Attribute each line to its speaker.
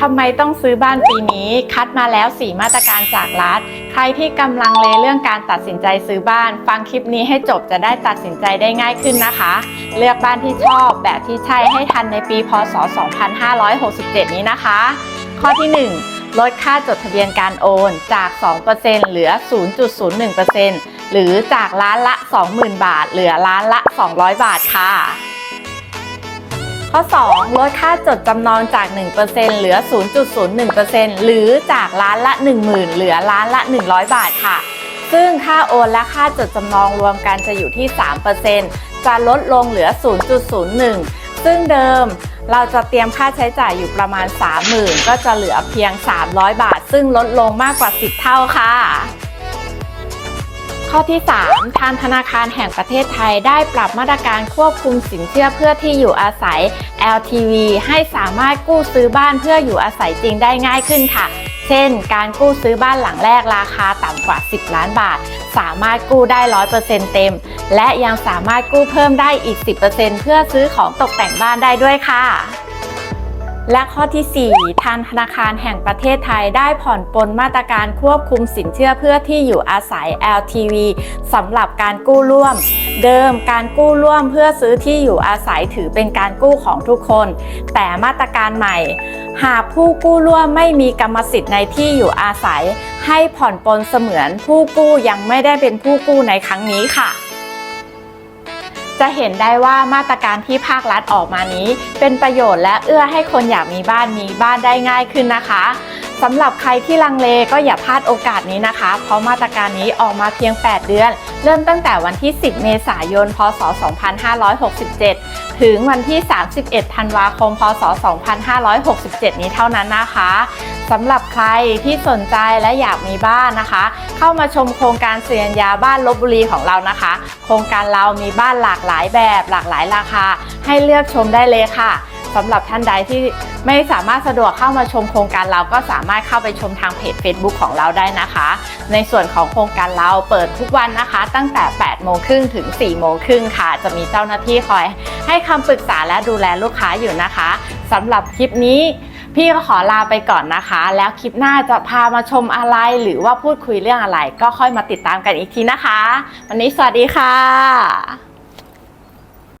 Speaker 1: ทำไมต้องซื้อบ้านปีนี้ คัดมาแล้ว 4 มาตรการจากรัฐ ใครที่กำลังเลเรื่องการตัดสินใจซื้อบ้าน ฟังคลิปนี้ให้จบจะได้ตัดสินใจได้ง่ายขึ้นนะคะ เลือกบ้านที่ชอบแบบที่ใช่ให้ทันในปีพศ 2567 นี้นะคะ ข้อที่ 1 ลดค่าจดทะเบียนการโอนจาก 2%เหลือ 0.01%หรือจากล้านละ 20,000 บาท เหลือล้านละ 200 บาทค่ะ ข้อ 2 ลดค่าจดจำนองจาก 1%เหลือ 0.01%หรือจากล้านละ 10,000 เหลือล้านละ 100 บาทค่ะ ซึ่งค่าโอนและค่าจดจำนองรวมกันจะอยู่ที่ 3%จะลดลงเหลือ 0.01 ซึ่งเดิมเราจะเตรียมค่าใช้จ่ายอยู่ประมาณ 30,000 ก็จะเหลือเพียง 300 บาท ซึ่งลดลงมากกว่า 10 เท่าค่ะ ข้อที่ 3 ทางธนาคารแห่งประเทศไทยได้ปรับมาตรการควบคุมสินเชื่อเพื่อที่อยู่อาศัย LTV ให้สามารถกู้ซื้อบ้านเพื่ออยู่อาศัยจริงได้ง่ายขึ้นค่ะ เช่น การกู้ซื้อบ้านหลังแรกราคาต่ำกว่า 10 ล้านบาท สามารถกู้ได้ 100%เต็ม และยังสามารถกู้เพิ่มได้อีก 10%เพื่อซื้อของตกแต่งบ้านได้ด้วยค่ะ และข้อที่ 4 ทางธนาคารแห่งประเทศไทยได้ผ่อนปลนมาตรการควบคุมสินเชื่อเพื่อที่อยู่อาศัย LTV สำหรับการกู้ร่วม เดิมการกู้ร่วมเพื่อซื้อที่อยู่อาศัยถือเป็นการกู้ของทุกคน แต่มาตรการใหม่ หากผู้กู้ร่วมไม่มีกรรมสิทธิ์ในที่อยู่อาศัย ให้ผ่อนปลนเสมือนผู้กู้ยังไม่ได้เป็นผู้กู้ในครั้งนี้ค่ะ จะเห็นได้ว่ามาตรการที่ภาครัฐออกมานี้ เป็นประโยชน์และเอื้อให้คนอยากมีบ้านมีบ้านได้ง่ายขึ้นนะคะสำหรับใครที่ลังเลก็อย่าพลาดโอกาสนี้นะคะ เพราะมาตรการนี้ออกมาเพียง 8 เดือน เริ่มตั้งแต่วันที่ 10 เมษายน พศ 2567 ถึงวันที่ 31 ธันวาคม พศ 2567 นี้เท่านั้นนะคะ สำหรับใครที่สนใจและอยากมีบ้านนะคะ เข้ามาชมโครงการเสียญญาบ้านลบบุรีของเรานะคะ โครงการเรามีบ้านหลากหลายแบบ หลากหลายราคา ให้เลือกชมได้เลยค่ะสำหรับท่านใดที่ไม่สามารถสะดวกเข้ามาชมโครงการเราก็สามารถเข้าไปชมทางเพจ Facebook ของเราได้นะคะ ในส่วนของโครงการเราเปิดทุกวันนะคะ ตั้งแต่ 8 โมงครึ่งถึง 4 โมงครึ่งค่ะ จะมีเจ้าหน้าที่คอย ให้คำปรึกษาและดูแลลูกค้าอยู่นะคะสำหรับคลิปนี้ พี่ก็ขอลาไปก่อนนะคะ แล้วคลิปหน้าจะพามาชมอะไรหรือว่าพูดคุยเรื่องอะไร ก็ค่อยมาติดตามกันอีกทีนะคะ วันนี้สวัสดีค่ะ